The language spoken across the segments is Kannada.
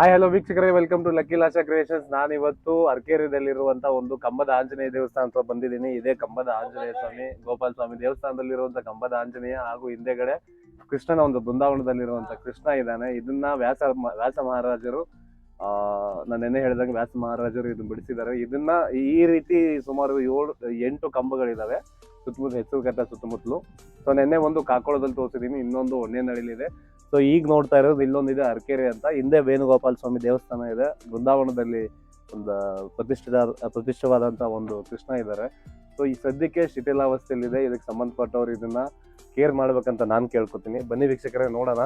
ಹಾಯ್ ಹಲೋ ವೀಕ್ಷಕರೇ. Welcome to lucky Lasha creations ನಾನು ಇವತ್ತು ಅರ್ಕೇರಿಯದಲ್ಲಿರುವಂತ ಒಂದು ಕಂಬದ ಆಂಜನೇಯ ದೇವಸ್ಥಾನ ಹತ್ರ ಬಂದಿದ್ದೀನಿ. ಇದೇ ಕಂಬದ ಆಂಜನೇಯ ಸ್ವಾಮಿ, ಗೋಪಾಲ ಸ್ವಾಮಿ ದೇವಸ್ಥಾನದಲ್ಲಿರುವಂತ ಕಂಬದ ಆಂಜನೇಯ ಹಾಗೂ ಹಿಂದೆಗಡೆ ಕೃಷ್ಣನ ಒಂದು ಬೃಂದಾವನದಲ್ಲಿರುವಂತ ಕೃಷ್ಣ ಇದ್ದಾನೆ. ಇದನ್ನ ವ್ಯಾಸ ವ್ಯಾಸ ಮಹಾರಾಜರು, ಆ, ನಾನು ನೆನ್ನೆ ಹೇಳಿದಂಗೆ ವ್ಯಾಸ ಮಹಾರಾಜರು ಇದನ್ನ ಬಿಡಿಸಿದ್ದಾರೆ. ಇದನ್ನ ಈ ರೀತಿ ಸುಮಾರು ಏಳು, ಎಂಟು ಕಂಬಗಳಿದಾವೆ. ಸುತ್ತಮುತ್ತ ಹೆಸರು ಕಟ್ಟ ಸುತ್ತಮುತ್ತಲು. ಸೊ ನಿನ್ನೆ ಒಂದು ಕಾಕೋಳದಲ್ಲಿ ತೋರಿಸಿದೀನಿ ಇನ್ನೊಂದು ಹೊನ್ನೇನಹಳ್ಳಿಲಿದೆ ಸೊ ಈಗ ನೋಡ್ತಾ ಇರೋದು ಇಲ್ಲೊಂದಿದೆ ಅರ್ಕೆರೆ ಅಂತ. ಹಿಂದೆ ವೇಣುಗೋಪಾಲ ಸ್ವಾಮಿ ದೇವಸ್ಥಾನ ಇದೆ. ಬೃಂದಾವನದಲ್ಲಿ ಒಂದು ಪ್ರತಿಷ್ಠಿತ ಪ್ರತಿಷ್ಠವಾದಂಥ ಒಂದು ಕೃಷ್ಣ ಇದ್ದಾರೆ. ಸೊ ಈ ಸದ್ಯಕ್ಕೆ ಶಿಥಿಲಾವಸ್ಥೆಯಲ್ಲಿದೆ. ಇದಕ್ಕೆ ಸಂಬಂಧಪಟ್ಟವ್ರು ಇದನ್ನ ಕೇರ್ ಮಾಡ್ಬೇಕಂತ ನಾನು ಕೇಳ್ಕೊತೀನಿ. ಬನ್ನಿ ವೀಕ್ಷಕರೇ, ನೋಡೋಣ.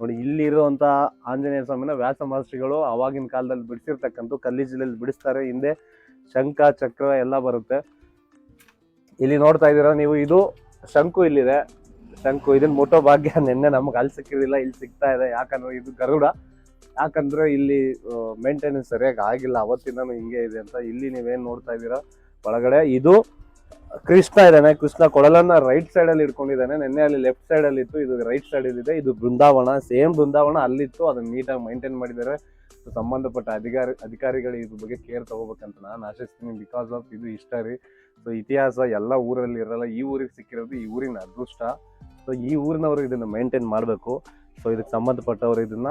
ನೋಡಿ, ಇಲ್ಲಿರುವಂಥ ಆಂಜನೇಯ ಸ್ವಾಮಿನ ವ್ಯಾಸ ಮಹರ್ಷಿಗಳು ಅವಾಗಿನ ಕಾಲದಲ್ಲಿ ಬಿಡಿಸಿರ್ತಕ್ಕಂಥ ಕಲ್ಲಿ ಜಿಲ್ಲೆಯಲ್ಲಿ ಬಿಡಿಸ್ತಾರೆ. ಹಿಂದೆ ಶಂಖ, ಚಕ್ರ ಎಲ್ಲ ಬರುತ್ತೆ. ಇಲ್ಲಿ ನೋಡ್ತಾ ಇದ್ದೀರಾ ನೀವು, ಇದು ಶಂಕು ಇಲ್ಲಿದೆ. ಶಂಕು ಇದನ್ನ ಮುಟ್ಟೋ ಭಾಗ್ಯ ನಿನ್ನೆ ನಮ್ಗೆ ಅಲ್ಲಿ ಸಿಕ್ಕಿರಲಿಲ್ಲ, ಇಲ್ಲಿ ಸಿಗ್ತಾ ಇದೆ. ಯಾಕಂದ್ರೆ ಇದು ಗರುಡ. ಯಾಕಂದ್ರೆ ಇಲ್ಲಿ ಮೇಂಟೆನೆನ್ಸ್ ಸರಿಯಾಗಿ ಆಗಿಲ್ಲ. ಅವತ್ತಿಂದನೂ ಹಿಂಗೆ ಇದೆ ಅಂತ ಇಲ್ಲಿ ನೀವೇನು ನೋಡ್ತಾ ಇದ್ದೀರಾ? ಒಳಗಡೆ ಇದು ಕೃಷ್ಣ ಇದ್ದಾನೆ, ಕೃಷ್ಣ ಕೊಡಲನ್ನ ರೈಟ್ ಸೈಡ್ ಅಲ್ಲಿ ಇಟ್ಕೊಂಡಿದ್ದಾನೆ. ನಿನ್ನೆ ಅಲ್ಲಿ ಲೆಫ್ಟ್ ಸೈಡ್ ಅಲ್ಲಿ ಇತ್ತು, ಇದು ರೈಟ್ ಸೈಡ್ ಇದೆ. ಇದು ಬೃಂದಾವನ ಸೇಮ್ ಬೃಂದಾವನ ಅಲ್ಲಿತ್ತು. ಅದನ್ನ ನೀಟಾಗಿ ಮೈಂಟೈನ್ ಮಾಡಿದ್ದಾರೆ. ಸಂಬಂಧಪಟ್ಟ ಅಧಿಕಾರಿ, ಅಧಿಕಾರಿಗಳು ಇದ್ರ ಬಗ್ಗೆ ಕೇರ್ ತಗೋಬೇಕಂತ ನಾನು ಆಶಿಸ್ತೀನಿ ಬಿಕಾಸ್ ಆಫ್ ಇದು ಹಿಸ್ಟರಿ ಸೊ ಇತಿಹಾಸ ಎಲ್ಲ ಊರಲ್ಲಿ ಇರಲ್ಲ. ಈ ಊರಿಗೆ ಸಿಕ್ಕಿರೋದು ಈ ಊರಿನ ಅದೃಷ್ಟ. ಸೊ ಈ ಊರಿನವರು ಇದನ್ನ ಮೈಂಟೈನ್ ಮಾಡಬೇಕು. ಸೊ ಇದಕ್ಕೆ ಸಂಬಂಧಪಟ್ಟವರು ಇದನ್ನ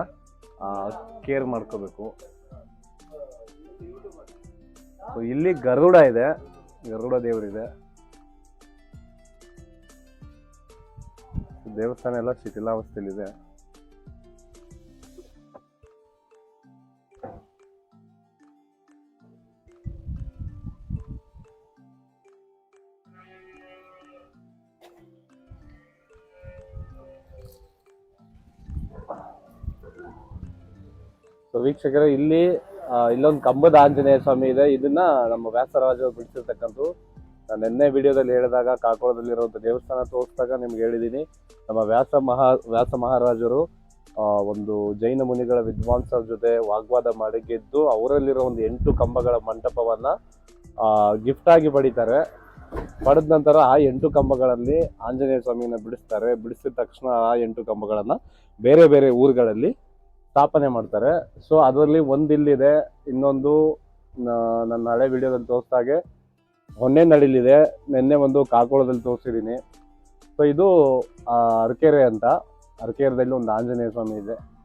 ಕೇರ್ ಮಾಡ್ಕೋಬೇಕು. ಸೊ ಇಲ್ಲಿ ಗರುಡ ಇದೆ. ಗರುಡ ದೇವರಿದೆ. ದೇವಸ್ಥಾನ ಎಲ್ಲ ಶಿಥಿಲಾವಸ್ಥೆಯಲ್ಲಿದೆ. ವೀಕ್ಷಕರು ಇಲ್ಲಿ ಇಲ್ಲೊಂದು ಕಂಬದ ಆಂಜನೇಯ ಸ್ವಾಮಿ ಇದೆ. ಇದನ್ನ ನಮ್ಮ ವ್ಯಾಸರಾಜರು ಬಿಡಿಸಿರ್ತಕ್ಕಂಥ ನಾನು ನಿನ್ನೆ ವಿಡಿಯೋದಲ್ಲಿ ಹೇಳಿದಾಗ ಕಾಕೋಳದಲ್ಲಿರುವಂಥ ದೇವಸ್ಥಾನ ತೋರಿಸಿದಾಗ ನಿಮ್ಗೆ ಹೇಳಿದ್ದೀನಿ. ನಮ್ಮ ವ್ಯಾಸ ಮಹಾ, ವ್ಯಾಸ ಮಹಾರಾಜರು ಒಂದು ಜೈನ ಮುನಿಗಳ ವಿದ್ವಾಂಸರ ಜೊತೆ ವಾಗ್ವಾದ ಮಾಡಿ ಗೆದ್ದು ಅವರಲ್ಲಿರೋ ಒಂದು ಎಂಟು ಕಂಬಗಳ ಮಂಟಪವನ್ನು ಗಿಫ್ಟ್ ಆಗಿ ಪಡಿತಾರೆ. ಪಡೆದ ನಂತರ ಆ ಎಂಟು ಕಂಬಗಳಲ್ಲಿ ಆಂಜನೇಯ ಸ್ವಾಮಿನ ಬಿಡಿಸ್ತಾರೆ. ಬಿಡಿಸಿದ ತಕ್ಷಣ ಆ ಎಂಟು ಕಂಬಗಳನ್ನು ಬೇರೆ ಬೇರೆ ಊರುಗಳಲ್ಲಿ ಸ್ಥಾಪನೆ ಮಾಡ್ತಾರೆ. ಸೊ ಅದರಲ್ಲಿ ಒಂದು ಇಲ್ಲಿದೆ ಇನ್ನೊಂದು ನನ್ನ ಹಳೆ ವಿಡಿಯೋದಲ್ಲಿ ತೋರಿಸ್ದಾಗೆ ಹೊನ್ನೆ ನಡಿಲಿದೆ, ನಿನ್ನೆ ಒಂದು ಕಾಕೋಳದಲ್ಲಿ ತೋರಿಸಿದ್ದೀನಿ. ಸೊ ಇದು ಅರಕೆರೆ ಅಂತ. ಅರಕೆರೆದಲ್ಲಿ ಒಂದು ಆಂಜನೇಯ ಸ್ವಾಮಿ ಇದೆ.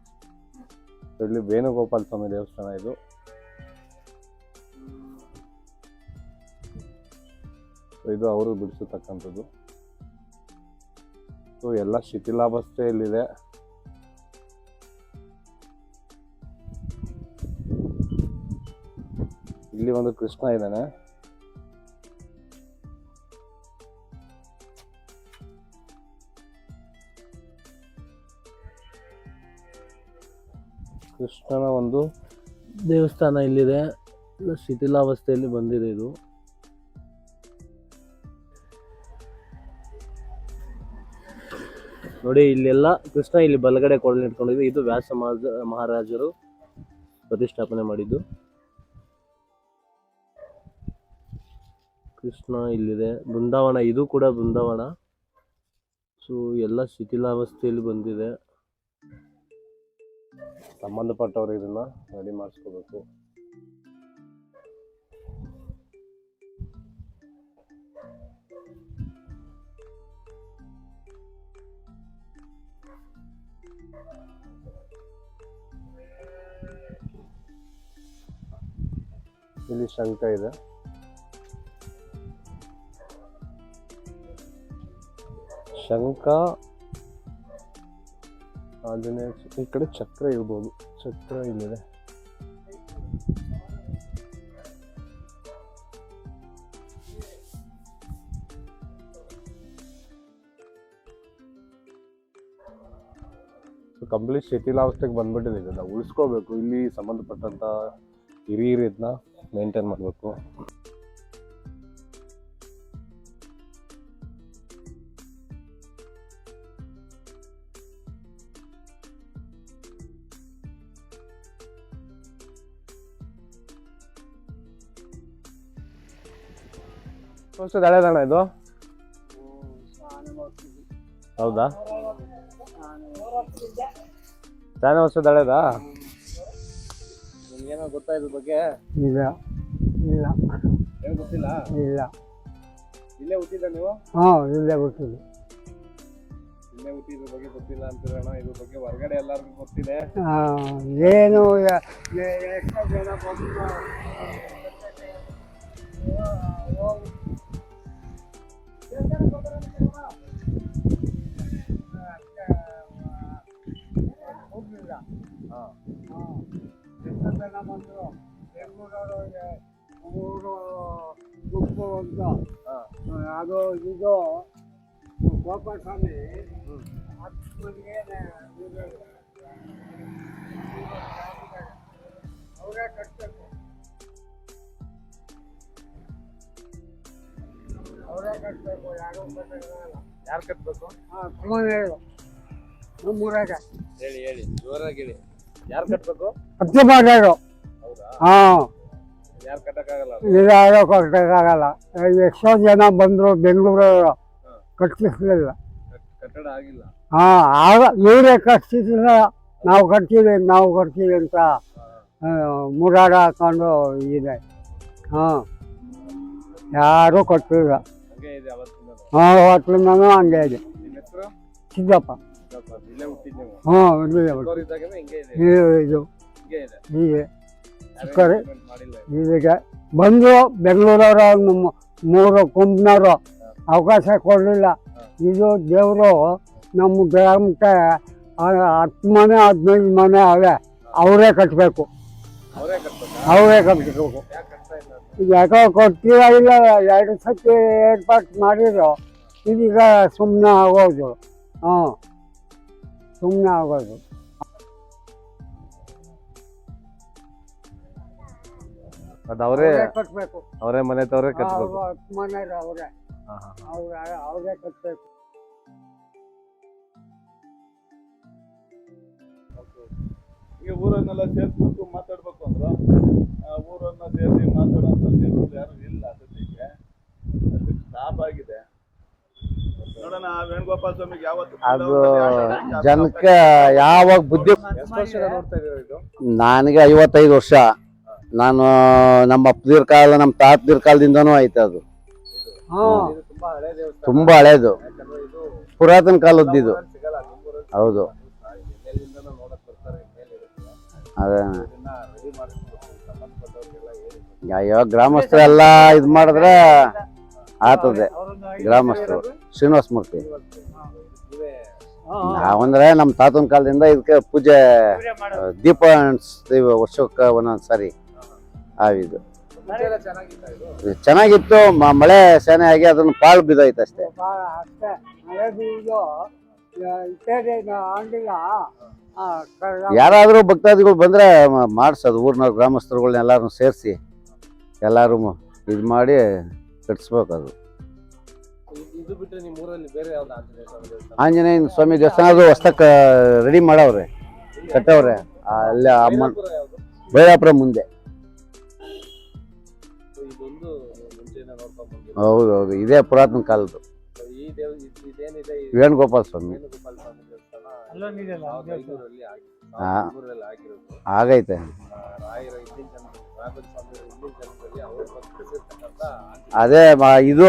ಇಲ್ಲಿ ವೇಣುಗೋಪಾಲ ಸ್ವಾಮಿ ದೇವಸ್ಥಾನ ಇದು. ಇದು ಅವರು ಬಿಡಿಸತಕ್ಕಂಥದ್ದು. ಸೊ ಎಲ್ಲ ಶಿಥಿಲಾವಸ್ಥೆಯಲ್ಲಿದೆ. ಇಲ್ಲಿ ಒಂದು ಕೃಷ್ಣ ಇದ್ದಾನೆ. ಕೃಷ್ಣನ ಒಂದು ದೇವಸ್ಥಾನ ಇಲ್ಲಿದೆ. ಶಿಥಿಲಾವಸ್ಥೆಯಲ್ಲಿ ಬಂದಿದೆ ಇದು. ನೋಡಿ, ಇಲ್ಲೆಲ್ಲ ಕೃಷ್ಣ ಇಲ್ಲಿ ಬಲಗಡೆ ಕೊಡಲು ಇಟ್ಕೊಂಡಿದೆ ಇದು ವ್ಯಾಸ ಮಹಾರಾಜ, ಮಹಾರಾಜರು ಪ್ರತಿಷ್ಠಾಪನೆ ಮಾಡಿದ್ದು. ಕೃಷ್ಣ ಇಲ್ಲಿದೆ. ಬೃಂದಾವನ, ಇದು ಕೂಡ ಬೃಂದಾವನ. ಸೊ ಎಲ್ಲ ಶಿಥಿಲಾವಸ್ಥೆಯಲ್ಲಿ ಬಂದಿದೆ. ಸಂಬಂಧಪಟ್ಟವರು ಇದನ್ನ ರೆಡಿ ಮಾಡಿಸ್ಕೋಬೇಕು. ಇಲ್ಲಿ ಶಂಕ ಇದೆ. ಶಂಖ ಚ- ಈ ಕಡೆ ಚಕ್ರ ಇರ್ಬೋದು. ಚಕ್ರ ಇಲ್ಲಿದೆ. ಕಂಪ್ಲೀಟ್ ಶಿಥಿಲಾವಸ್ಥೆಗೆ ಬಂದ್ಬಿಟ್ಟಿದೆ ಇದನ್ನ ಉಳಿಸ್ಕೋಬೇಕು. ಇಲ್ಲಿ ಸಂಬಂಧಪಟ್ಟಂತ ಹಿರಿಯರಿದನ್ನ ಮೇಂಟೈನ್ ಮಾಡಬೇಕು. ವರ್ಷದ ಹಳೆದಣ್ಣ ಇದು? ಹೌದಾ? ಚಾನೆ ವರ್ಷದ ಹಳೆದಾ ನಿಮ್ಗೇನೋ ಗೊತ್ತಾ ಇದ್ರ ಬಗ್ಗೆ? ಇಲ್ಲ. ಇಲ್ಲ. ಏನು ಗೊತ್ತಿಲ್ಲ? ಇಲ್ಲ. ಇಲ್ಲೇ ಹುಟ್ಟಿದ ನೀವು? ಹಾಂ ಇಲ್ಲೇ ಹುಟ್ಟಿದ್ದು. ಇಲ್ಲೇ ಹುಟ್ಟಿದ್ರ ಬಗ್ಗೆ ಗೊತ್ತಿಲ್ಲ ಅಂತೀರಣ್ಣ ಇದ್ರ ಬಗ್ಗೆ ಹೊರಗಡೆ ಎಲ್ಲರಿಗೂ ಗೊತ್ತಿದೆ. ಏನು ಎಷ್ಟೋ ಜನ ಬಂದು ಹೋಗ್ಲಿಲ್ಲ ಹಾ. ಹಾಂ ಎಷ್ಟೋ ಅದು ಇದು ಗೋಪಾಲ ಸ್ವಾಮಿ ಹತ್ತು ಮಂದಿಗೆ ಯಾರು ಕಟ್ಟಬೇಕು ಹೇಳು. ನಮ್ಮೂರಾಗ ಹೇಳಿ ಹೇಳಿ ಜೋರಾಗಿ ಹೇಳಿ. ಯಾರು ಕಟ್ಬೇಕು? ಹತ್ತು ಹೌದಾ? ಹಾಂ. ಯಾರು ಕಟ್ಟಕ್ಕಾಗಲ್ಲ ಇದಾರೋ ಕಟ್ಟಕ್ಕಾಗಲ್ಲ ಎಷ್ಟೋ ಜನ ಬಂದ್ರು ಬೆಂಗಳೂರು ಕಟ್ಟಿಸ್ಲಿಲ್ಲ ಕಟ್- ಕಟ್ಟಡ ಆಗಿಲ್ಲ. ಹಾ ಆಗ ಇವರೇ ಕಟ್ಟಿಸಿಲ್ಲ ನಾವು ಕಟ್ತೀವಿ ನಾವು ಕಟ್ತೀವಿ ಅಂತ ಮುರಾಡ ಹಾಕೊಂಡು ಇದೆ. ಹಾಂ. ಯಾರೂ ಕಟ್ಟಿಲ್ಲ ಹಾಂ ನಾನು ಹಂಗೆ ಇದೆ. ನಿಮ್ಮ ಹೆಸರು? ಸಿದ್ದಪ್ಪ. ಇಲ್ಲೇ ಹುಟ್ಟಿದ್ ನೀವು. ಹ್ಞೂ ಇಲ್ಲೇ ಬಿಡು. ಚಿಕ್ಕವರಿದ್ದಾಗೇನೆ ಹಿಂಗೆ ಇದೆ. ಇದು ಇದು. ಹಿಂಗೆ ಇದೆ. ಹೀಗೆ. ಯಾರು ಚಿಕ್ಕವ್ರು. implement ಮಾಡಿಲ್ಲ ಇದಕ್ಕೆ ಬಂದು ಬೆಂಗಳೂರವರು ನಮ್ಮ ಮೂರು ಕುಂಬ್ನವರು ಅವಕಾಶ ಕೊಡಲಿಲ್ಲ. ಇದು ದೇವರು ನಮ್ಮ ಗ್ರಾಮಕ್ಕೆ ಆ, ಹತ್ತು ಮನೆ ಹದಿನೈದು ಮನೆ ಅವೆ. ಅವರೇ ಕಟ್ಟಬೇಕು ಅವರೇ ಕಟ್ಬೇಕಾ? ಅವರೇ ಕಟ್ಟಬೇಕು ಯಾಕೆ? ಯಾಕೋ ಕೊಡ್ತೀರಾ ಇಲ್ಲ ಎರಡು ಸತಿ ಏರ್ಪಾಟ್ ಮಾಡಿದ್ರು. ಇದೀಗ ಸುಮ್ಮನೆ ಆಗೋದು. ಹ್ಞೂ. ಸುಮ್ಮನೆ ಆಗೋದು. ಅದು ಅವರೇ ಕಟ್ಟಬೇಕು ಅವರೇ ಮನೆ ತವರೇ ಹತ್ತು ಮನೆ ಅವರೇ. ಅವ್ರ ಅವರೇ ಕಟ್ಟಬೇಕು ಈಗ ಊರನ್ನೆಲ್ಲ ಸೇರಿಸ್ಬೇಕು ಮಾತಾಡ್ಬೇಕು ಅಂದ್ರೆ. ಆ, ಊರನ್ನ ಸೇರಿಸಿ ಮಾತಾಡೋಂಥ ದೇವರು ಯಾರು ಇಲ್ಲ ಸದ್ಯಕ್ಕೆ. ಅದಕ್ಕೆ ಸ್ಟಾಪ್ ಆಗಿದೆ. ನೋಡೋಣ ಆ ವೇಣುಗೋಪಾಲ ಸ್ವಾಮಿಗೆ ಯಾವತ್ತು ಅದು ಜನಕ್ಕೆ ಯಾವಾಗ ಬುದ್ಧಿ ಎಷ್ಟು ನೋಡ್ತಾ ಇದೀರ ಇದು? ನನಗೆ ಐವತ್ತೈದು ವರ್ಷ. ನಾನು ನಮ್ಮ ಅಪ್ಪದಿರ ಕಾಲ ನಮ್ಮ ತಾತದಿರ ಕಾಲದಿಂದನೂ ಐತೆ ಅದು. ಹಾಂ ಇದು ತುಂಬಾ ಹಳೆ ದೇವಸ್ಥಾನ. ತುಂಬಾ ಹಳೇದು. ಪುರಾತನ ಕಾಲದ್ದು ಇದು. ಹೌದು. ಅದೇ. ಯಾವ ಗ್ರಾಮಸ್ಥರೆಲ್ಲ ಇದು ಮಾಡಿದ್ರೆ ಆತದೆ. ಗ್ರಾಮಸ್ಥರು. ಶ್ರೀನಿವಾಸ ಮೂರ್ತಿ. ನೀವೇ ನಾವಂದ್ರೆ ನಮ್ಮ ತಾತನ ಕಾಲದಿಂದ ಇದಕ್ಕೆ ಪೂಜೆ ದೀಪ ಅಂಟಿಸ್ತೀವಿ ವರ್ಷಕ್ಕೆ ಒಂದೊಂದು ಸಾರಿ. ಆವಿದು. ಚೆನ್ನಾಗಿತ್ತು. ಮಳೆ ಸೇನೆ ಆಗಿ ಅದನ್ನ ಪಾಳು ಬಿದ್ದೋಯ್ತು ಅಷ್ಟೇ. ಯಾರಾದರೂ ಭಕ್ತಾದಿಗಳು ಬಂದರೆ ಮಾಡಿಸೋದು ಊರಿನವ್ರು ಊರಿನ ಗ್ರಾಮಸ್ಥರುಗಳನ್ನ ಎಲ್ಲರೂ ಸೇರಿಸಿ ಎಲ್ಲರೂ ಇದು ಮಾಡಿ ಕಟ್ಸ್ಬೇಕು ಅದು. ಇದು ಬಿಟ್ರೆ ನಿಮ್ಮ ಊರಲ್ಲಿ ಬೇರೆ ಯಾವ್ದು ಆಂಜನೇಯ ಸ್ವಾಮಿ ದೇವಸ್ಥಾನ? ಆಂಜನೇಯನ ಸ್ವಾಮಿ ದೇವಸ್ಥಾನ ಅದು ಹೊಸ್ತಕ್ಕ ರೆಡಿ ಮಾಡವ್ರೆ ಕಟ್ಟವ್ರೆ. ಆ, ಅಲ್ಲಿ ಅಮ್ಮ ಬೈರಾಪುರ ಮುಂದೆ. ಸೊ ಇದೊಂದು ಮುಂಚೆನೆ ನೋಡ್ಕೊಂಡ್ ಬಂದಿರೋ ಹೌದು ಹೌದು ಇದೇ ಪುರಾತನ ಕಾಲದ್ದು. ಈ ದೇವ ಇದೇನಿದೆ ಈ ವೇಣುಗೋಪಾಲ ಸ್ವಾಮಿ. ಆಗೈತೆ ಅದೇ ಮ- ಇದು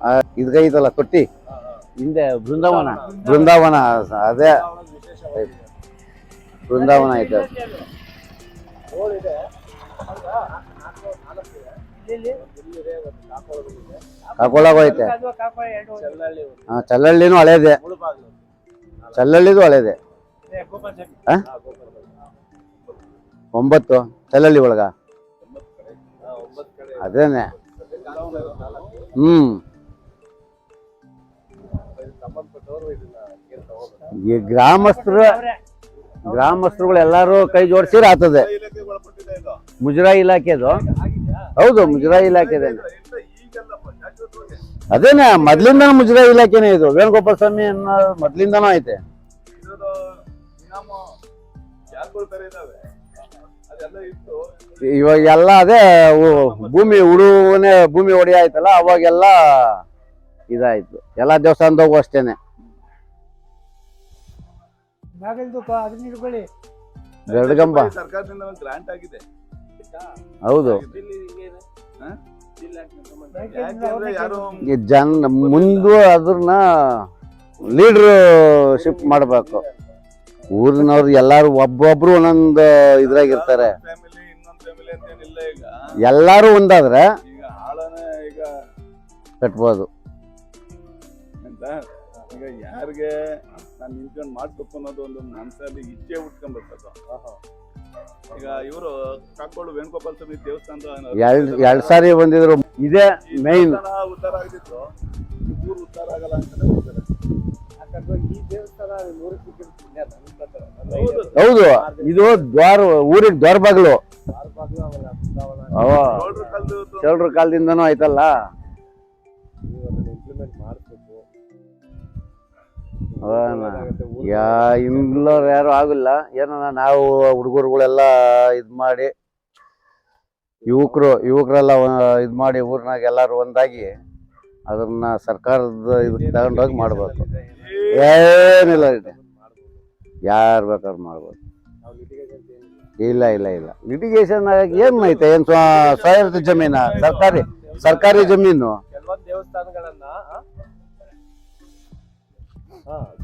ಆ, ಇದ್ಗೈತಲ್ಲ ತೊಟ್ಟಿ. ಹಿಂದೆ ಬೃಂದಾವನ. ಬೃಂದಾವನ. ಅದೇ. ಬೃಂದಾವನ ಐತೆ ಕಾಕೊಳ್ಳೋಗೈತೆ ಹಾ ಹೌದಾ? ನಾಲ್ಕು ನಾಲ್ಕು ಇದೆ ಇಲ್ಲಿ ಒಂದು ಇಲ್ಲಿದೆ ಒಂದು ಕಾಕೋಳದಲ್ಲಿದೆ ಕಾಕೊಳ್ಳೋಗು ಐತೆ. ಅದು ಕಾಪಾಡಿ ಎರಡು ಚೆಲ್ಲಳ್ಳಿ ಒಂದು. ಹಳೇದೆ. ಮುಳುಬಾಗ್ಲು ಚಲ್ಲಹಳ್ಳಿದು ಹಳೇದೆ. ಒಂಬತ್ತು. ಚಲ್ಲಳ್ಳಿ ಒಳಗ. ಅದೇನೆ. ಹ್ಮ್. ಈ ಗ್ರಾಮಸ್ಥರು. ಗ್ರಾಮಸ್ಥರುಗಳು ಎಲ್ಲಾರು ಕೈ ಒಳಪಟ್ಟಿದೆ ಇದು ಮುಜರಾಯಿ ಇಲಾಖೆದು ಹೌದು ಮುಜರಾಯಿ ಇಲಾಖೆದೆ ಇಲ್ಲ, ಈಗಲ್ಲಪ್ಪ ಶಾಶ್ವತವಾಗಿ ಅದೇನೆ ಮೊದ್ಲಿಂದ ಮುಜರಾಯಿ ಇಲಾಖೆನೇ ಇದು. ವೇಣುಗೋಪಾಲ ಸ್ವಾಮಿ ಅನ್ನೋ ಮೊದ್ಲಿಂದನೂ ಐತೆ. ಇವಾಗೆಲ್ಲ ಇನಾಮ ಯಾರ್ಗಳು ಇದಾವೆ? ಅದೆಲ್ಲ ಇತ್ತು. ಇವಾಗ ಎಲ್ಲ ಅದೇ ಭೂಮಿ ಉಳುವನೆ ಭೂಮಿ ಒಡೆಯ ಆಯ್ತಲ್ಲ ಅವಾಗೆಲ್ಲ ಇದಾಯ್ತು. ಎಲ್ಲಾ ಹೋಗುವ ಅಷ್ಟೇನೆ. ಹೌದು. ಜನ ಮುಂದು ಅದ್ರನ್ನ ಲೀಡರ್ ಶಿಪ್ ಮಾಡ್ಬೇಕು. ಊರಿನವ್ರು ಎಲ್ಲಾರು ಒಬ್ಬೊಬ್ರು ಒಂದೊಂದು ಇದ್ರಾಗಿರ್ತಾರೆ. ಫ್ಯಾಮಿಲಿ ಇನ್ನೊಂದ್ ಫ್ಯಾಮಿಲಿ ಅಂತ ಏನಿಲ್ಲ ಈಗ. ಎಲ್ಲಾರು ಒಂದಾದ್ರೆ ಈಗ ಆಳನೆ ಈಗ ಕಟ್ಬೋದು. ಅಂತ ಈಗ ಯಾರಿಗೆ ನಾನು ನಿಂತ್ಕೊಂಡು ಮಾಡ್ಬೇಕು ಅನ್ನೋದು ಒಂದು ಮನಸ್ಸಲ್ಲಿ ಇಚ್ಛೆ ಉಟ್ಕೊಂಡ್ಬರ್ತದ ಈಗ ಇವರು ಕಾಕೋಳು ವೇಣುಗೋಪಾಲ ಸ್ವಾಮಿ ದೇವಸ್ಥಾನದ ಎರಡ್ ಎರಡ್ ಸಾರಿ ಬಂದಿದ್ರು. ಇದೇ ಮೇನ್ ದೇವಸ್ಥಾನ ಉದ್ಧಾರ ಊರು ಉದ್ಧಾರ ಆಗಲ್ಲ ಅಂತಾನೆ ಹೇಳ್ತಾರೆ ಈ ದೇವಸ್ಥಾನ ಮೂರು ಸಿಕ್ಕಿದ ಪುಣ್ಯ ನನ್ನ ಪ್ರಕಾರ. ನನ್ನ ಹೌದು. ಹೌದು. ಇದು ದ್ವಾರ ಊರಿಗೆ ದ್ವಾರ ಬಾಗಿಲು ಆರು ಬಾಗ್ಲು ಬೃಂದಾವನ ಕಾಲದಿಂದನೂ ಆಯ್ತಲ್ಲ? ಯಾ ಯಾರು ಆಗಿಲ್ಲ. ಏನೋ ನಾವು ಹುಡುಗರುಗಳೆಲ್ಲ ಇದ್ ಮಾಡಿ ಯುವಕರು ಯುವಕರೆಲ್ಲ ಇದ್ ಮಾಡಿ ಊರ್ನಾಗ ಎಲ್ಲಾರು ಒಂದಾಗಿ ಅದನ್ನ ಸರ್ಕಾರದ ಇದಕ್ಕೆ ತಗೊಂಡೋಗಿ ಮಾಡ್ಬೇಕು. ಏನಿಲ್ಲ ಇದೆ ಯಾರು ಬೇಕಾದ್ರು ಮಾಡ್ಬೋದು. ಇಲ್ಲ ಇಲ್ಲ ಇಲ್ಲ. ಲಿಟಿಗೇಷನ್ ಏನ್ ಐತೆ ಏನ್ ಸ್ವ- ಸ್ವಾಯತ್ತ ಜಮೀನ? ಸರ್ಕಾರಿ ಸರ್ಕಾರಿ ಜಮೀನು? ದೇವಸ್ಥಾನಗಳನ್ನ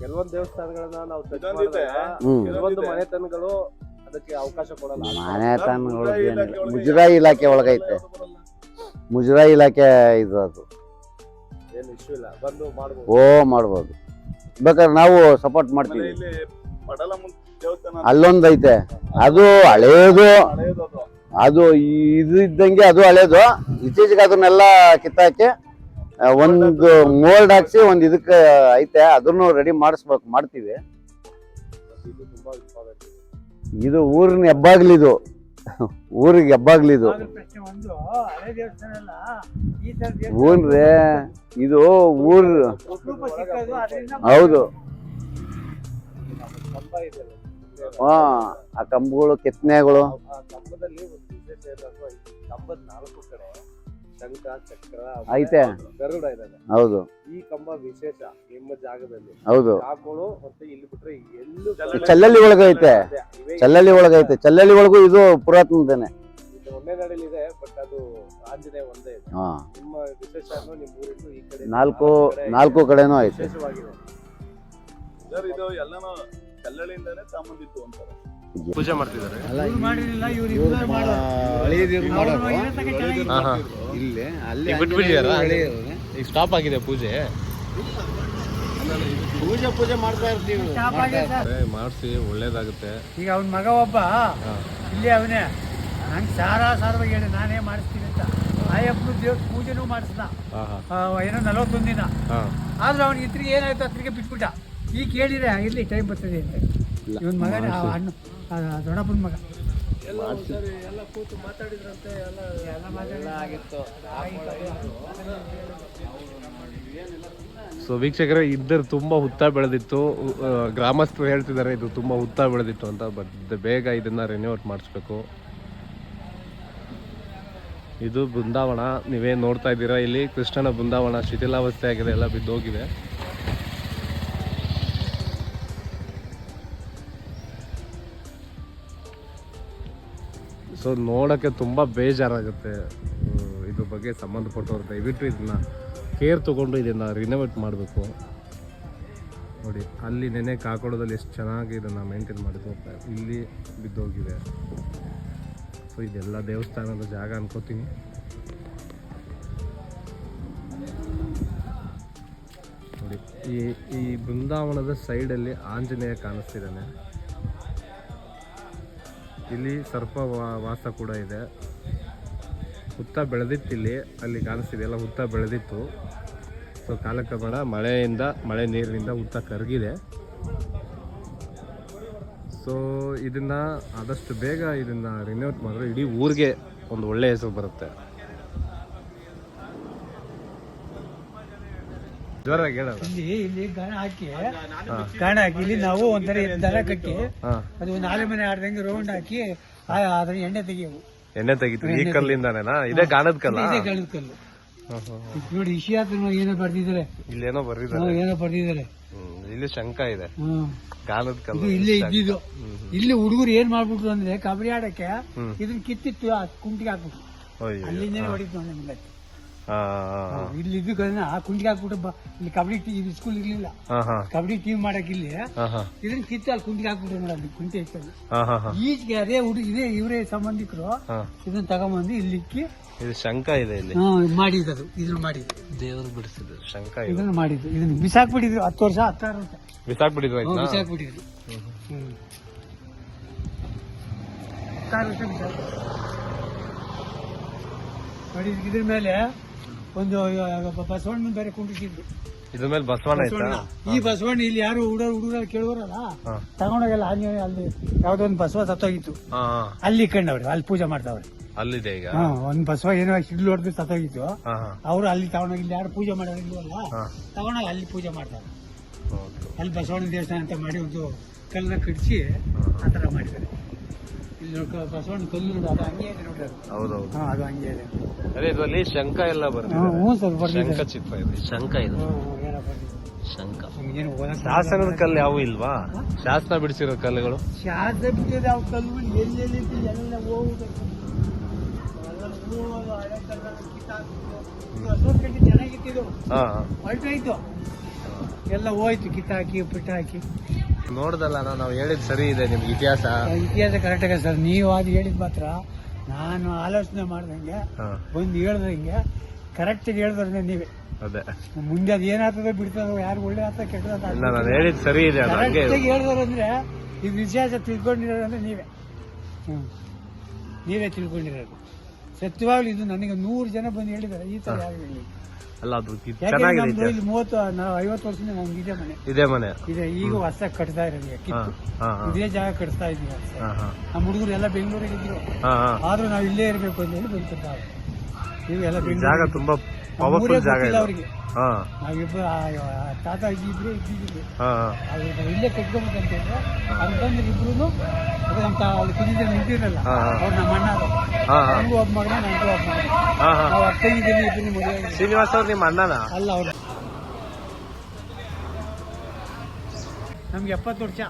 ಕೆಲವೊಂದ್ ದೇವಸ್ಥಾನಗಳನ್ನ ನಾವು touch ಮಾಡಿದಾಗ ಹ್ಮ್. ಕೆಲವೊಂದು ಮನೆತನಗಳು ಅದಕ್ಕೆ ಅವಕಾಶ ಕೊಡಲ್ಲ. ಮನೆತನಗಳು ಏನಿಲ್ಲ. ಮುಜರಾಯಿ ಇಲಾಖೆ ಒಳಗೈತೆ. ಮುಜರಾಯಿ ಇಲಾಖೆ ಇದು ಅದು. ಏನು ಇಶ್ಯೂ ಇಲ್ಲ. ಬಂದು ಮಾಡ್ಬೋದು. ಓ ಮಾಡ್ಬೋದು. ಬೇಕಾದ್ರೆ ನಾವು ಸಪೋರ್ಟ್ ಮಾಡ್ತೀವಿ. ಇಲ್ಲಿ ದೇವಸ್ಥಾನ ಅಲ್ಲೊಂದ್ ಐತೆ. ಅದು ಹಳೇದು. ಹಳೇದು ಅದು. ಇದು ಇದ್ದಂಗೆ ಅದು ಹಳೇದು. ಇತ್ತೀಚೆಗೆ ಅದನ್ನೆಲ್ಲ ಕಿತ್ತಾಕಿ ಒಂದು ಮೋಲ್ಡ್ ಹಾಕ್ಸಿ ಒಂದ್ ಇದಕ್ಕೆ ಐತೆ ಅದನ್ನು ರೆಡಿ ಮಾಡಿಸ್ಬೇಕು ಮಾಡ್ತೀವಿ. ಇದು ತುಂಬಾ ಹೆಬ್ಬಾಗ್ಲಿ ಇದು. ಊರಿನ ಹೆಬ್ಬಾಗ್ಲಿದು ಊರಿಗೆ ಹೆಬ್ಬಾಗ್ಲಿ ಇದು ಒಂದು ಹಳೆ ದೇವಸ್ಥಾನ ಅಲ್ಲ ಈ ತರ ಊನ್ರಿ ಇದು ಊರ್ ಹೌದು. ಹಾ ಆ ಕಂಬಗಳು ಕೆತ್ತನೆಗಳು. ಶಂಖ ಚಕ್ರ ಐತೆ. ಗರುಡ ಇದಾವೆ. ಹೌದು. ಈ ಕಂಬ ವಿಶೇಷ ನಿಮ್ಮ ಜಾಗದಲ್ಲಿ. ಹೌದು. ಕಾಕೋಳು ಮತ್ತೆ ಇಲ್ಲಿ ಬಿಟ್ರೆ ಎಲ್ಲೂ ಚಲ್ಲಲ್ಲಿ ಒಳಗೈತೆ ಚಲ್ಲಲ್ಲಿ ಒಳಗೈತೆ ಚಲ್ಲಲ್ಲಿ ಒಳಗೂ ಇದು ಪುರಾತನದೇನೆ ಇದು ಒಂದೇ ನಾಡಲ್ಲಿ ಇದೆ ಬಟ್ ಅದು ಆಂಜನೇಯ ಒಂದೇ ಇದೆ. ಹಾ. ನಿಮ್ಮ ವಿಶೇಷ ಅನ್ನೋ ನಿಮ್ಮ ಊರಿದ್ದು ಈ ಕಡೆ ನಾಲ್ಕು ನಾಲ್ಕು ಕಡೆನೂ ಐತೆ. ವಿಶೇಷವಾಗಿದೆ ಸರ್ ಇದು ಎಲ್ಲಾನು ಕಲ್ಲಳಿಯಿಂದಾನೇ ಸಂಬಂಧಿತ್ತು ಅಂತಾರೆ. ಪೂಜೆ ಮಾಡ್ತಿದ್ದಾರೆ. ಇಲ್ಲಿ ಈಗ ಸ್ಟಾಪ್ ಆಗಿದೆ ಪೂಜೆ. ಪೂಜೆ ಪೂಜೆ ಮಾಡ್ತಾ ಇರ್ತೀವಿ ಮಾಡಿಸಿ ಒಳ್ಳೇದಾಗುತ್ತೆ. ಈಗ ಅವನ ಮಗ ಒಬ್ಬ ಇಲ್ಲಿ ಅವನೇ. ನಂಗೆ ಸಾರಾ ಸಾರವಾಗಿ ಹೇಳಿ ನಾನೇ ಮಾಡಿಸ್ತೀನಿ ಅಂತ. ಆಯಪ್ಪನ ದೇವ್ರ ಪೂಜೆನೂ ಮಾಡಿಸ್ದ. ಏನೋ ನಲವತ್ತೊಂದು ದಿನ. ಹಾ. ಆದ್ರೆ ಅವನಿಗೆ ಇತ್ರಿಗೆ ಏನಾಯ್ತು ಅತ್ರಿಗೆ ಬಿಟ್ಬಿಟ್ಟ. ಈಗ ಕೇಳಿದ್ರೆ ಇರ್ಲಿ ಟೈಮ್ ಬರ್ತದೆ. ಅಂತ ಇವನ್ ಮಗನೇ ಆ ಹಣ್ಣು ದೊಡ್ಡಪ್ಪನ ಮಗ. ಎಲ್ಲ ಕೂತು ಮಾತಾಡಿದ್ರಂತೆ ಎಲ್ಲ ಎಲ್ಲ ಮಾತಾಡಿದ್ದು ಸೊ ವೀಕ್ಷಕರೇ ಇದ್ದರು ತುಂಬ ಹುತ್ತ ಬೆಳೆದಿತ್ತು. ಗ್ರಾಮಸ್ಥರು ಹೇಳ್ತಿದ್ದಾರೆ ಇದು ತುಂಬ ಹುತ್ತ ಬೆಳೆದಿತ್ತು ಅಂತ ಬಟ್ ಬೇಗ ಇದನ್ನ ರಿನ್ಯೂಟ್ ಮಾಡಿಸ್ಬೇಕು. ಇದು ಬೃಂದಾವನ ನೀವೇನು ನೋಡ್ತಾ ಇದ್ದೀರಾ ಇಲ್ಲಿ. ಕೃಷ್ಣನ ಬೃಂದಾವನ ಶಿಥಿಲಾವಸ್ಥೆ ಆಗಿದೆ ಎಲ್ಲ ಬಿದ್ದೋಗಿದೆ. ಸೊ ನೋಡೋಕ್ಕೆ ತುಂಬ ಬೇಜಾರಾಗುತ್ತೆ. ಇದ್ರ ಬಗ್ಗೆ ಸಂಬಂಧಪಟ್ಟವ್ರು ದಯವಿಟ್ಟು ಇದನ್ನ ಕೇರ್ ತೊಗೊಂಡು ಇದನ್ನು ರಿನೋವೇಟ್ ಮಾಡಬೇಕು. ನೋಡಿ, ಅಲ್ಲಿ ನೆನೆ ಕಾಕೋಡದಲ್ಲಿ ಎಷ್ಟು ಚೆನ್ನಾಗಿ ಇದನ್ನು ಮೇಂಟೈನ್ ಮಾಡಿದ್ರು ಇಲ್ಲಿ ಬಿದ್ದೋಗಿದೆ. ಸೊ ಇದೆಲ್ಲ ದೇವಸ್ಥಾನದ ಜಾಗ ಅನ್ಕೋತೀನಿ. ನೋಡಿ, ಈ ಈ ಬೃಂದಾವನದ ಸೈಡಲ್ಲಿ ಆಂಜನೇಯ ಕಾಣಿಸ್ತಿದ್ದಾನೆ. ಇಲ್ಲಿ ಸರ್ಪ ವಾಸ ಕೂಡ ಇದೆ. ಹುತ್ತ ಬೆಳೆದಿತ್ತು ಇಲ್ಲಿ, ಅಲ್ಲಿ ಕಾಣಿಸ್ತಿದೆ. ಎಲ್ಲ ಹುತ್ತ ಬೆಳೆದಿತ್ತು. ಸೊ ಕಾಲಕ್ರಮೇಣ ಮಳೆಯಿಂದ, ಮಳೆ ನೀರಿನಿಂದ ಹುತ್ತ ಕರಗಿದೆ. ಸೊ ಇದನ್ನು ಆದಷ್ಟು ಬೇಗ ಇದನ್ನು ರಿನ್ಯೂಟ್ ಮಾಡಿದ್ರೆ ಇಡೀ ಊರಿಗೆ ಒಂದು ಒಳ್ಳೆಯ ಹೆಸರು ಬರುತ್ತೆ. ಜೋರಾಗಿ ಇಲ್ಲಿ ಇಲ್ಲಿ ಗಾಣ ಹಾಕಿ ಗಾಣ ಹಾಕಿ ಇಲ್ಲಿ ನಾವು ಒಂಥರ ದರ ಕಟ್ಟಿ ಹಾ. ಅದು ನಾಲ್ಕು ಮನೆ ಆಡ್ದಂಗೆ ರೌಂಡ್ ಹಾಕಿ ಆ- ಅದ್ರ ಎಣ್ಣೆ ತೆಗಿಯವು. ಎಣ್ಣೆ ತೆಗಿತೀವಿ ಈ ಕಲ್ಲಿಂದಾನೇನಾ? ಇದೇ ಗಾಣದ ಕಲ್ಲ? ಇದೇ ಕಳೆದ ಕಲ್ಲು. ನೋಡಿ ಇಶಿಯಾತ್ರ ಏನೋ ಬರ್ದಿದ್ದಾರೆ. ಇಲ್ಲೇನೋ ಬರ್ದಿದ್ದಾರೆ. ಏನೋ ಬರ್ದಿದ್ದಾರೆ. ಹ್ಮ್. ಇಲ್ಲಿ ಶಂಕ ಇದೆ. ಹ್ಮ್. ಗಾನದ ಇದು ಕಲ್ಲು ಇಲ್ಲೇ ಶಂಕ. ಇದ್ದಿದ್ದು. ಹ್ಮ್, ಹ್ಮ್. ಇಲ್ಲಿ ಹುಡುಗರು ಏನ್ ಮಾಡ್ಬಿಟ್ರು ಅಂದ್ರೆ ಕಬಡ್ಡಿ ಆಡಕ್ಕೆ ಹ್ಮ್. ಇದನ್ನ ಕಿತ್ತಿತ್ತು ಆ ಕುಂಟಿಗೆ ಹಾಕ್ಬಿಟ್ರು. ಅಯ್ಯೋ. ಅಲ್ಲಿಂದ ಹೊಡಿತು ನಿಮ್ಗೆ. ಇಲ್ಲಿ ಇದನ್ನ ಆ ಕುಂಡಿಗೆ ಹಾಕ್ಬಿಟ್ಟು ಬ- ಇಲ್ಲಿ ಕಬಡ್ಡಿ ಟೀಮ್ ಸ್ಕೂಲ್ ಇರ್ಲಿಲ್ಲ. ಕಬಡ್ಡಿ ಟೀಮ್ ಮಾಡಕ್ ಇಲ್ಲಿ. ಇದನ್ನ ಕಿತ್ತು ಅಲ್ಲಿ ಕುಂಡಿಗೆ ಹಾಕ್ಬಿಟ್ರು ನೋಡಿ ಅಲ್ಲಿ ಕುಂಟೆ ಹಾ. ಈಚೆಗೆ ಅದೇ ಹುಡುಗ ಇದೇ ಇವರೇ ಸಂಬಂಧಿಕರು. ಇದನ್ನ ತಗೊಂಬಂದು ಇಲ್ಲಿಕ್ಕಿ ಇದು ಶಂಕ ಇದೆ ಇಲ್ಲಿ. ಮಾಡಿದ್ದು ಇದನ್ನ ಮಾಡಿದ್ದು. ದೇವರು ಬಿಡಿಸಿದ್ರು ಶಂಕ ಇದೆ. ಇದನ್ನ ಮಾಡಿದ್ದು ಇದನ್ನ ಬಿಸಾಕ್ಬಿಟ್ಟಿದ್ರು ಹತ್ತು ವರ್ಷ ಹತ್ತಾರು ವರ್ಷ. ಬಿಸಾಕ್ಬಿಟ್ಟಿದ್ರು ಹ್ಮ್, ಆಯ್ತಾ? ಬಿಸಾಕ್ಬಿಟ್ಟಿದ್ರು. ಹ್ಮ್. ಹತ್ತಾರು ವರ್ಷ ಬಿಸಾಕ್ಬಿಟ್ಟಿದ್ರು. ನೋಡಿ ಇದ್ರ ಮೇಲೆ ಒಂದು ಬಸವಣ್ಣ ಬೇರೆ ಕುಂಡಿಸಿದ್ರು ಇದ್ರ ಮೇಲೆ ಬಸವಣ್ಣ ಆಯ್ತಾ ಈ ಬಸವಣ್ಣ ಇಲ್ಲಿ ಯಾರು ಹುಡುಗರು ಹುಡುಗರು ಕೇಳುವರಲ್ಲ ತಗೊಂಡೋಗಲ್ಲ ಆಂಜನೇಯ ಅಲ್ಲಿ ಯಾವ್ದೋ ಒಂದು ಬಸವ ಸತ್ತೋಗಿತ್ತು. ಅಲ್ಲಿ ಕಂಡವ್ರೆ ಅಲ್ಲಿ ಪೂಜೆ ಮಾಡ್ತಾವ್ರೆ ಅಲ್ಲಿದೆ ಈಗ? ಒಂದ್ ಬಸವ ಏನೋ ಸಿಡ್ಲು ಹೊಡೆದು ಸತ್ತೋಗಿತ್ತು. ಅವರು ಅಲ್ಲಿ ತಗೊಂಡೋಗಿ ಇಲ್ಲಿ ಯಾರು ಪೂಜೆ ಮಾಡೋದಿಲ್ವಲ್ಲ ಹಾ. ತಗೊಂಡೋಗಿ ಅಲ್ಲಿ ಪೂಜೆ ಮಾಡ್ತಾರೆ. ಅಲ್ಲಿ ಬಸವಣ್ಣ ದೇವಸ್ಥಾನ ಅಂತ ಮಾಡಿ ಒಂದು ಕಲ್ಲನ್ನ ಕಡಿಸಿ ಆತರ ಥರ ಮಾಡಿದ್ದಾರೆ. ಬಸವಣ್ಣ ಕಲ್ಲು ನೋಡಿ ಅದು ಹಂಗೆ ಇದೆ ನೋಡಿ ಅದು ಹೌದೌದು. ಹಾ ಅದು ಹಂಗೆ ಇದೆ. ಅದೇ ಇದರಲ್ಲಿ ಶಂಕ ಎಲ್ಲ ಬರ್ತದೆ. ಬರ್ತಿದೆ ಹ್ಞೂ ಸರ್ ಶಂಕ ಚಿತ್ರ ಇದೆ. ಶಂಕ ಇದು. ಏನೋ ಓದಕ್ಕೆ ಶಾಸನದ ಕಲ್ಲು ಯಾವ ಇಲ್ವಾ? ಶಾಸನ ಬಿಡಿಸಿರೋ ಕಲ್ಲುಗಳು? ಶಾಸ್ತ್ರ ಬಿಟ್ಟಿದೆ ಕಲ್ಲುಗಳು ಎಲ್ಲೆಲ್ಲಿ ಎಲ್ಲ ಹೋಗ್ಬೇಕು. ಹಳೆ. ಇದು. ಅಶೋಕ್ ಹಾ. ಹೊರಟೋಯ್ತು ಎಲ್ಲ ಹೋಯ್ತು ಕಿತ್ತಾಕಿ ಹಾಕಿ ನೋಡ್ದಲ್ಲ ನಾವು ಹೇಳಿದ್ ಸರಿ ಇದೆ ನಿಮ್ಗೆ ಇತಿಹಾಸ? ಇತಿಹಾಸ ಕರೆಕ್ಟಾಗ ಸರ್. ನೀವು ಅದು ಹೇಳಿದ ಮಾತ್ರ ನಾನು ಆಲೋಚನೆ ಮಾಡ್ದಂಗೆ ಬಂದು ಹೇಳ್ದಂಗೆ ಕರೆಕ್ಟಾಗಿ ಹೇಳಿದ್ರೆ ನೀವೇ. ಅದೇ. ಮುಂದೆ ಅದು ಏನಾಗ್ತದೆ ಬಿಡ್ತದೋ ಯಾರು ಒಳ್ಳೆ ಆಗ್ತದೆ ಕೆಟ್ಟದ ಇಲ್ಲ ನಾನು ಹೇಳಿದ್ ಸರಿ ಇದೆ ಅದು ಹಂಗೆ ಕರೆಕ್ಟಾಗಿ ಹೇಳಿದ್ರಂದ್ರೆ ಈ ವಿಶೇಷ ತಿಳ್ಕೊಂಡಿರೋದಂದ್ರೆ ನೀವೇ. ಹ್ಮ್. ನೀವೇ ತಿಳ್ಕೊಂಡಿರೋದು. ಸತ್ಯವಾಗ್ಲೂ ಇದು ನನಗೆ ನೂರು ಜನ ಬಂದು ಹೇಳಿದ್ದಾರೆ ಈ ತರ ಯಾರು ಹೇಳಿ ಅಲ್ಲ ಅದು ಚೆನ್ನಾಗಿದೆ ಇಲ್ಲಿ ಮೂವತ್ತು ನಾವು ಐವತ್ತು ವರ್ಷದಿಂದ ನಮ್ಗೆ ಇದೇ ಮನೆ. ಇದೇ ಮನೆ. ಇದೆ ಈಗ ಹೊಸ ಕಟ್ತಾ ಇರೋದು ಕಿತ್ತು. ಇದೇ ಜಾಗ ಕಟ್ತಾ ಇದೀವಿ ನಮ್ಮ ಹುಡುಗರು ಎಲ್ಲ ಬೆಂಗಳೂರಿಗೆ ಇದ್ರು. ಆದ್ರೂ ನಾವು ಇಲ್ಲೇ ಇರಬೇಕು ಅಂತ ಹೇಳಿ ಬಂದಿದ್ದಾರೆ ನೀವು ಎಲ್ಲ ಜಾಗ ತುಂಬಾ ಪವರ್ಫುಲ್ ಜಾಗ ಇದು. ಅವ್ರಿಗೆ. ಹಾ. ನಾವಿಬ್ರು ಆ- ಆ ತಾತ ಇಬ್ರು ಹಾ ಅವ್ರು ಇಲ್ಲೇ ಹೇಳಿದ್ರೆ ಬಂದ್ರೆ ಇಬ್ರು ಕುದಿದ್ರೆ ನಿಂತಿರಲ್ಲ. ಅವ್ರು ನಮ್ಮ ಅಣ್ಣ. ಹಾ ನನಗೂ ಒಬ್ಬ ಮಗನ ನನಗೂ ಒಬ್ಬ ಮಗನ ಹಾ ಹಾ. ನಾವು ಅತ್ತಗಿದ್ದೀನಿ ಇಬ್ಬರು ಮದುವೆ ಆಗಿದ್ದೀವಿ. ಶ್ರೀನಿವಾಸ್ ಅವ್ರು ನಿಮ್ಮ ಅಣ್ಣನ? ಅಲ್ಲ ಅವ್ರು. ನಮ್ಗೆ ಎಪ್ಪತ್ತು ವರ್ಷ.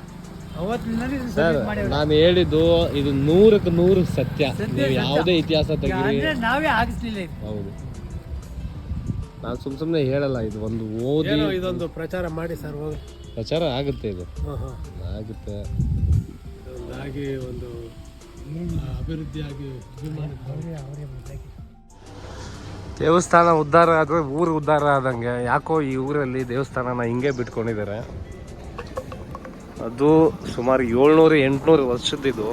ನಾನು ಹೇಳಿದ್ದು ಇದು ನೂರಕ್ಕೆ ನೂರು ಸತ್ಯ. ನೀವು ಯಾವುದೇ ಇತಿಹಾಸ ತೆಗೀರಿ ಅಂದ್ರೆ ನಾವೇ ಆಗಿಸ್ಲಿಲ್ಲ ಇದು. ಹೌದು. ನಾನು ಸುಮ್ ಸುಮ್ಮನೆ ಹೇಳಲ್ಲ ಇದು ಒಂದು ಓದಿ ಇದೊಂದು ಪ್ರಚಾರ ಮಾಡಿ ಸರ್ ಹೋಗಿ ಪ್ರಚಾರ ಆಗುತ್ತೆ ಇದು. ಆಗುತ್ತೆ. ಹಾಗೆ ಒಂದು ಅಭಿವೃದ್ಧಿಯಾಗಿ ದೇವಸ್ಥಾನ ಉದ್ಧಾರ ಆದರೆ ಊರು ಉದ್ಧಾರ ಆದಂಗೆ. ಯಾಕೋ ಈ ಊರಲ್ಲಿ ದೇವಸ್ಥಾನನ ಹಿಂಗೆ ಬಿಟ್ಕೊಂಡಿದ್ದಾರೆ. ಅದು ಸುಮಾರು ಏಳ್ನೂರು ಎಂಟುನೂರು ವರ್ಷದಿದು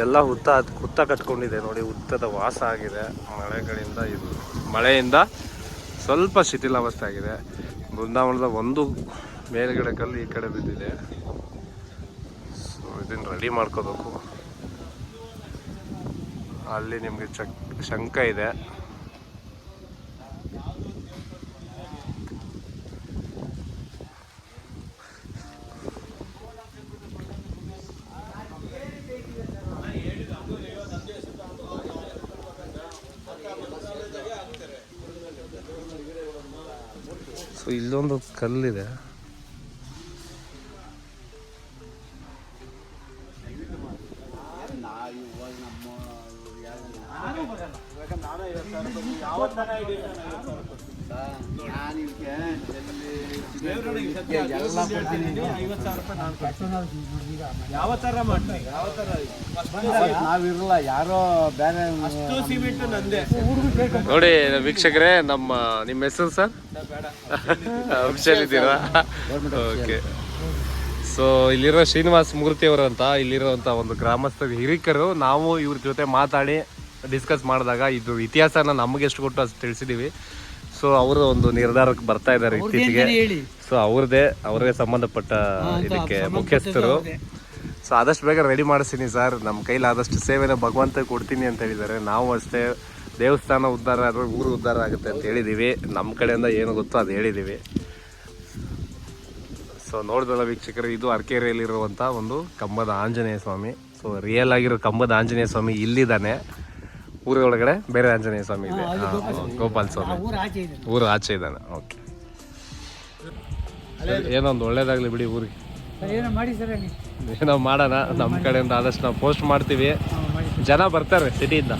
ಇದೆಲ್ಲ ಹುತ್ತ ಹುತ್ತ ಕಟ್ಕೊಂಡಿದೆ ನೋಡಿ, ಹುತ್ತದ ವಾಸ ಆಗಿದೆ. ಮಳೆಗಳಿಂದ ಇದು ಮಳೆಯಿಂದ ಸ್ವಲ್ಪ ಶಿಥಿಲಾವಸ್ಥೆ ಆಗಿದೆ. ಬೃಂದಾವನದ ಒಂದು ಮೇಲ್ಗಡೆ ಕಲ್ಲು ಈ ಕಡೆ ಬಿದ್ದಿದೆ. ಸೊ ಇದನ್ನು ರೆಡಿ ಮಾಡ್ಕೋಬೇಕು. ಅಲ್ಲಿ ನಿಮಗೆ ಚಕ್ ಶಂಕ ಇದೆ. ಇಲ್ಲೊಂದು ಕಲ್ಲಿದೆ. ಯಾವ ತರ ಮಾಡ್ತಾರೆ? ಯಾವ ತರ ನಾವಿರಲ್ಲ ಯಾರೋ ಬೇರೆ ಸಿಮೆಂಟ್ ನಂದೆ. ನೋಡಿ ವೀಕ್ಷಕರೇ ನಮ್ಮ ನಿಮ್ಮ ಹೆಸರು ಸರ್? ಅಫಿಷಿಯಲ್ ಇದ್ದೀರಾ? ಓಕೆ ಸೊ ಇಲ್ಲಿರೋ ಶ್ರೀನಿವಾಸ್ ಮೂರ್ತಿ ಅವರು ಅಂತ ಇಲ್ಲಿರುವಂತ ಒಂದು ಗ್ರಾಮಸ್ಥ ಹಿರಿಕರು ನಾವು ಇವ್ರ ಜೊತೆ ಮಾತಾಡಿ ಡಿಸ್ಕಸ್ ಮಾಡಿದಾಗ ಇದು ಇತಿಹಾಸನ ನಮ್ಗೆ ಎಷ್ಟು ಕೊಟ್ಟು ಅಷ್ಟು ತಿಳಿಸಿದೀವಿ. ಸೊ ಅವರು ಒಂದು ನಿರ್ಧಾರಕ್ಕೆ ಬರ್ತಾ ಇದ್ದಾರೆ ಇತ್ತೀಚೆಗೆ. ಸೊ ಅವ್ರದೇ ಅವ್ರಿಗೆ ಸಂಬಂಧಪಟ್ಟ ಇದಕ್ಕೆ ಮುಖ್ಯಸ್ಥರು. ಸೊ ಆದಷ್ಟು ಬೇಗ ರೆಡಿ ಮಾಡಿಸ್ತೀನಿ ಸರ್ ನಮ್ಮ ಕೈಲಿ ಆದಷ್ಟು ಸೇವೆನ ಭಗವಂತ ಕೊಡ್ತೀನಿ ಅಂತ ಹೇಳಿದ್ದಾರೆ. ನಾವು ಅಷ್ಟೇ ದೇವಸ್ಥಾನ ಉದ್ಧಾರ ಆದರೆ ಊರು ಉದ್ಧಾರ ಆಗುತ್ತೆ ಅಂತ ಹೇಳಿದ್ದೀವಿ. ನಮ್ಮ ಕಡೆಯಿಂದ ಏನು ಗೊತ್ತೋ ಅದು ಹೇಳಿದ್ದೀವಿ. ಸೊ ನೋಡಿದ್ರಲ್ಲ ವೀಕ್ಷಕರು ಇದು ಅರ್ಕೆರೆಯಲ್ಲಿರುವಂಥ ಒಂದು ಕಂಬದ ಆಂಜನೇಯ ಸ್ವಾಮಿ. ಸೊ ರಿಯಲ್ ಆಗಿರೋ ಕಂಬದ ಆಂಜನೇಯ ಸ್ವಾಮಿ ಇಲ್ಲಿದ್ದಾನೆ. ಊರೊಳಗಡೆ ಬೇರೆ ಆಂಜನೇಯ ಸ್ವಾಮಿ ಇದೆ. ಗೋಪಾಲ್ ಸ್ವಾಮಿ. ಊರು ಆಚೆ ಇದ್ದಾನೆ. ಓಕೆ ಏನೊಂದು ಒಳ್ಳೇದಾಗಲಿ ಬಿಡಿ ಊರಿಗೆ. ಏನೋ ಮಾಡೋಣ ನಮ್ಮ ಕಡೆಯಿಂದ ಆದಷ್ಟು ನಾವು ಪೋಸ್ಟ್ ಮಾಡ್ತೀವಿ. ಜನ ಬರ್ತಾರೆ ಸಿಟಿಯಿಂದ